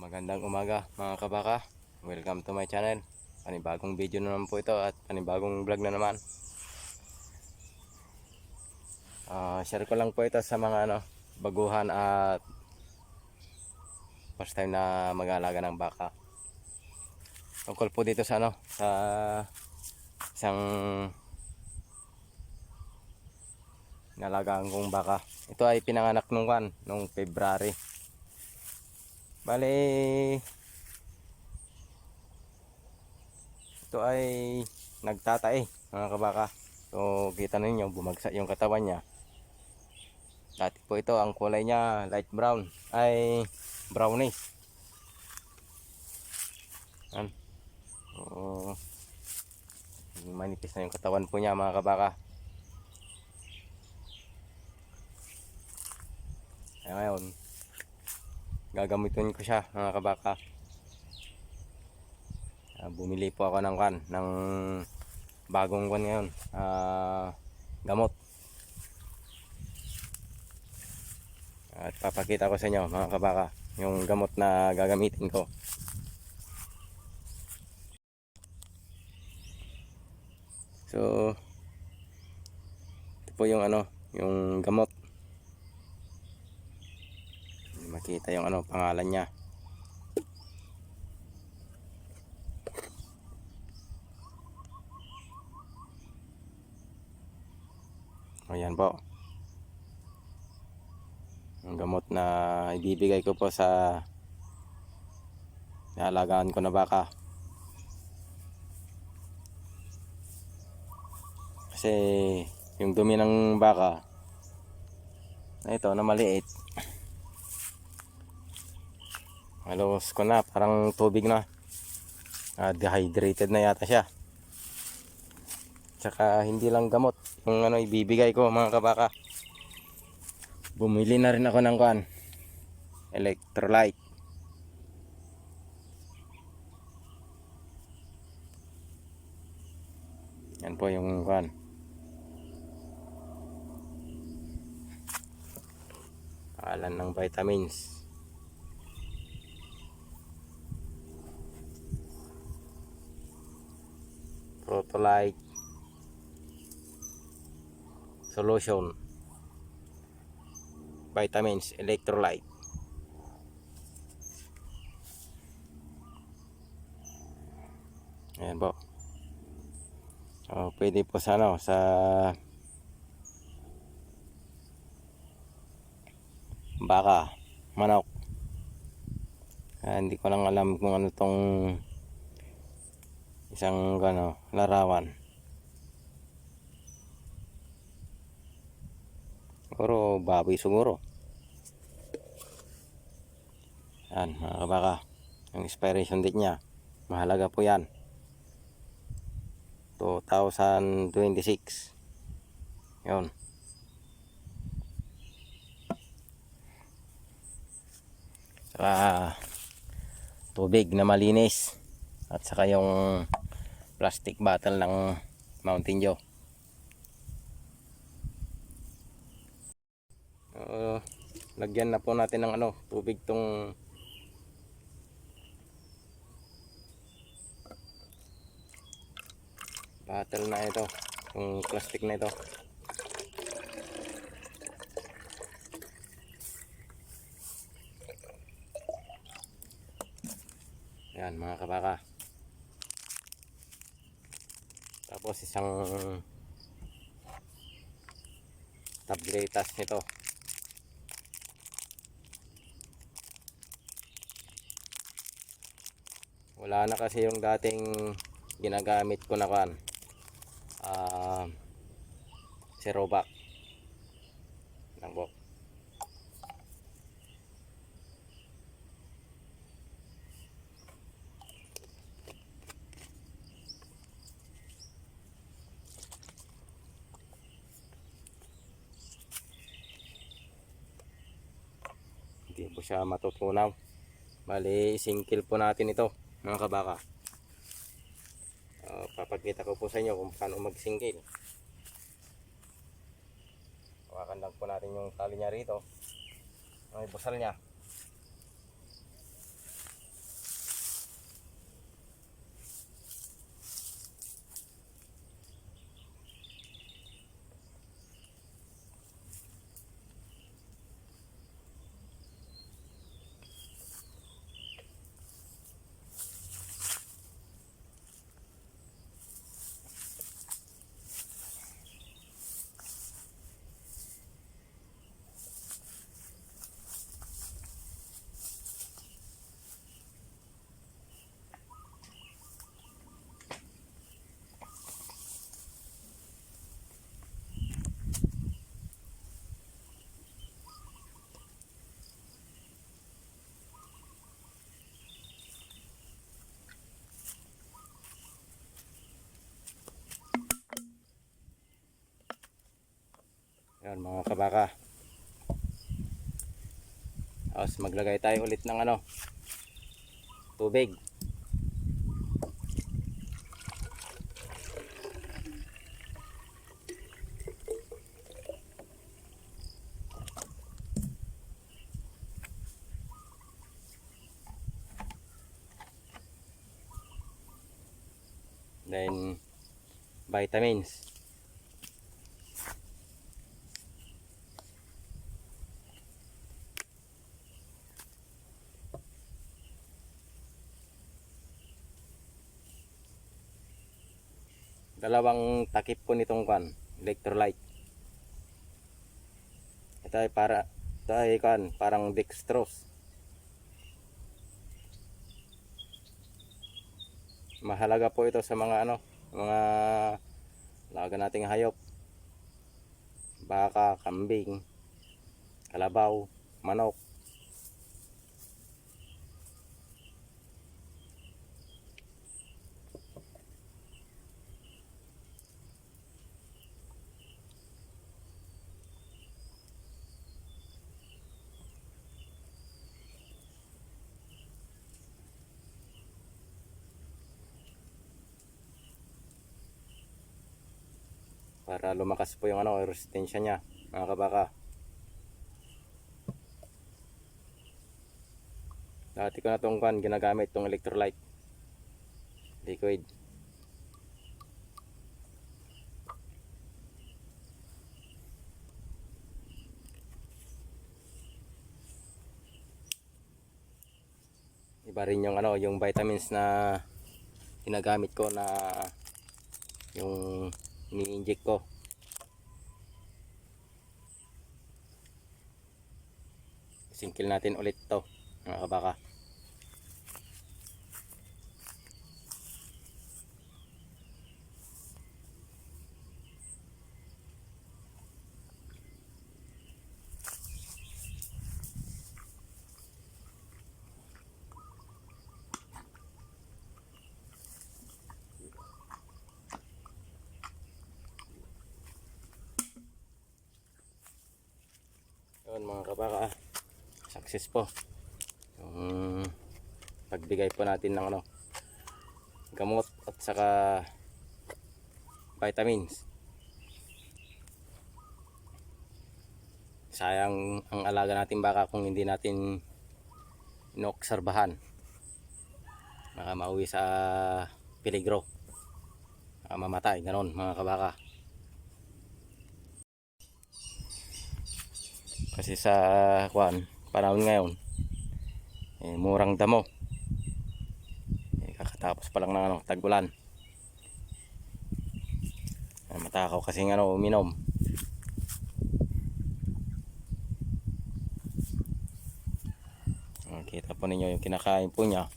Magandang umaga mga kabaka. Welcome to my channel. Panibagong video na naman po ito at panibagong vlog na naman. Ah, share ko lang po ito sa mga ano, baguhan at first time na mag-aalaga ng baka. Tungkol po dito sa ano, sa isang nalagaan kong baka. Ito ay pinanganak nung kan, nung February. Bale, ito ay nagtatae mga kabaka. So kita ninyo bumagsak yung katawan niya. Dati po ito ang kulay niya light brown ay brownish. Yan. Oo. manipis na yung katawan po niya mga kabaka. Kaya ngayon, gagamitin ko siya mga kabaka. Ah, bumili po ako ng kan ng bagong kan ngayon. Ah, gamot. At papakita ko sa inyo mga kabaka yung gamot na gagamitin ko. So ito po yung ano yung gamot makita yung ano pangalan niya. Ayan po. Ang gamot na ibibigay ko po sa naalagaan ko na baka. Kasi yung dumi ng baka na ito na maliit halos ko na parang tubig na. Ah, dehydrated na yata siya. Tsaka hindi lang gamot yung ano ibibigay ko mga kabaka. Bumili na rin ako ng kuan electrolyte. Yan po yung kuan pangalan ng vitamins Protolite solution. Vitamins electrolyte. Ayan po. So, pwede po sa ano sa baka manok. Ah, hindi ko lang alam kung ano tong isang ano larawan Siguro baboy siguro. Yan mga kabaka. Yung expiration date niya. Mahalaga po yan. 2026. Yun. Saka tubig na malinis. At saka yung plastic bottle ng Mountain Dew. uh, lagyan na po natin ng ano, tubig tong bottle na ito, yung plastic na ito. Yan mga kabaka. Tapos isang tabletas nito. wala na kasi yung dating ginagamit ko na kan ah Serovac lang po hindi po siya matutunaw. Bali singkil po natin ito mga kabaka. Uh, papakita ko po sa inyo kung paano magsingkil. Hawakan lang po natin yung tali niya rito. May busal niya Yan mga kabaka. Tapos maglagay tayo ulit ng ano, tubig. Then vitamins. Dalawang takip ko nitong kwan, electrolyte. Ito ay para ito ay kwan, parang dextrose. Mahalaga po ito sa mga ano, mga laga nating hayop. Baka, kambing, kalabaw, manok. Para lumakas po yung ano, resistensya niya, mga kabaka. Dati ko na itong kwan, ginagamit itong electrolyte. Liquid. Iba rin yung ano, yung vitamins na ginagamit ko na yung ini-inject ko. Singkil natin ulit to mga kabaka. Yun mga kabaka, success po. Yung pagbigay po natin ng ano, gamot at saka vitamins. Sayang ang alaga natin baka kung hindi natin inokserbahan. Baka mauwi sa peligro. Baka mamatay, ganon mga kabaka. Kasi sa kwan panahon ngayon eh, murang damo. Eh, kakatapos pa lang ng ano, tagulan. Eh, matakaw kasi ano uminom. Nakita po ninyo yung kinakain po niya.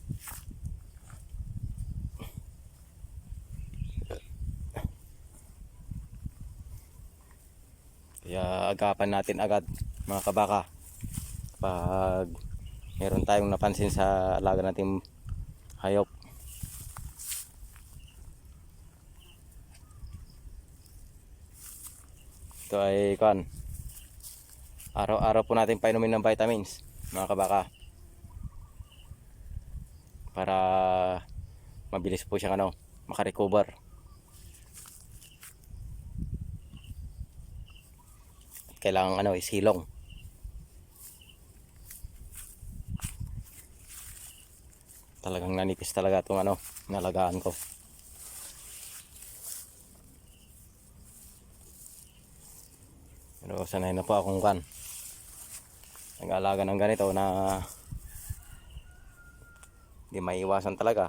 Kaya agapan natin agad mga kabaka. Pag meron tayong napansin sa alaga nating hayop. Ito ay kan araw-araw po natin painumin ng vitamins mga kabaka. Para mabilis po siyang ano makarecover. Kailangan ano isilong talagang nanipis talaga itong ano nalagaan ko. Pero sanay na po akong kan. Nag-alaga ng ganito na hindi maiwasan talaga.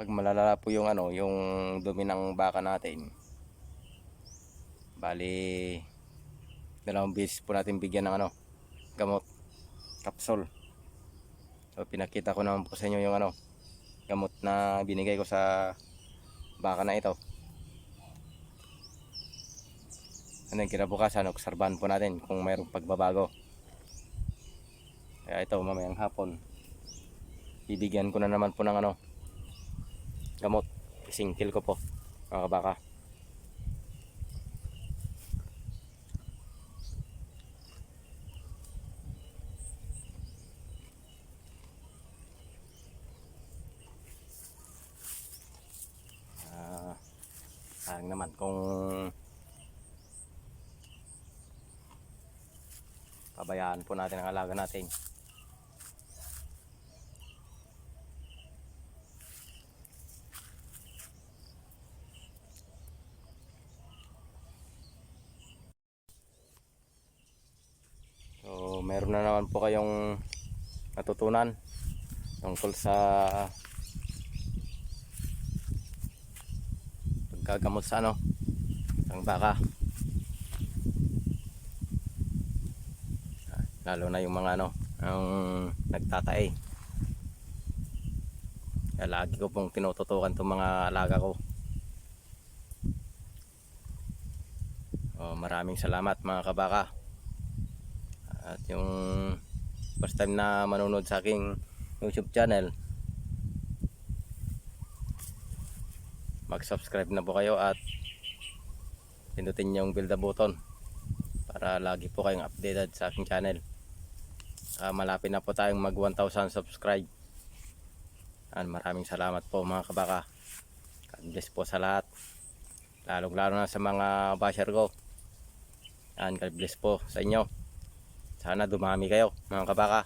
Pag malalala po yung ano yung dumi ng baka natin bali dalawang beses po natin bigyan ng ano gamot. Capsule so pinakita ko naman po sa inyo yung ano gamot na binigay ko sa baka na ito. Ano yung kinabukasan obserbahan po natin kung mayroong pagbabago. Kaya ito mamayang hapon bibigyan ko na naman po ng ano gamot. Singkil ko po mga kabaka. Sayang naman kung pabayaan po natin ang alaga natin. So, meron na naman po kayong natutunan tungkol sa paggagamot sa ano, ang baka. Ah, Lalo na yung mga ano, ang nagtatae. Kaya lagi ko pong tinututukan itong mga alaga ko. Oh, maraming salamat mga kabaka. At yung first time na manonood sa aking YouTube channel, mag-subscribe na po kayo at pindutin yung bell the button para lagi po kayong updated sa aking channel. Ah, malapit na po tayong mag 1,000 subscribe. At maraming salamat po mga kabaka. God bless po sa lahat. Lalong lalo na sa mga basher ko. Yan, God bless po sa inyo. Sana dumami kayo mga kabaka.